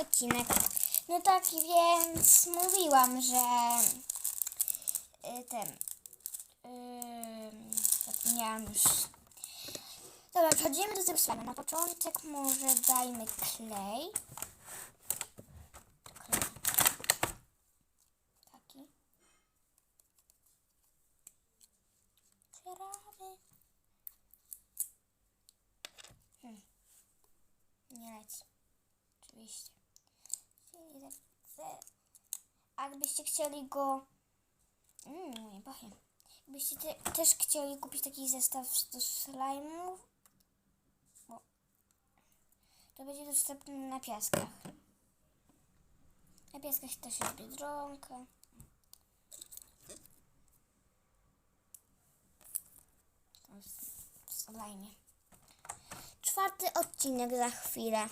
odcinek. No tak, więc mówiłam, że y, ten. Yy, zapomniałam już. Dobra, przechodzimy do zepsucia. Na początek może dajmy klej. Taki. Hmm. Nie leci. Oczywiście. A gdybyście chcieli go... Mmm, nie pachnie. Gdybyście te, też chcieli kupić taki zestaw do bo to będzie dostępny na piaskach. Na piaskach też jest Biedronka. Slajmie. Czwarty odcinek za chwilę.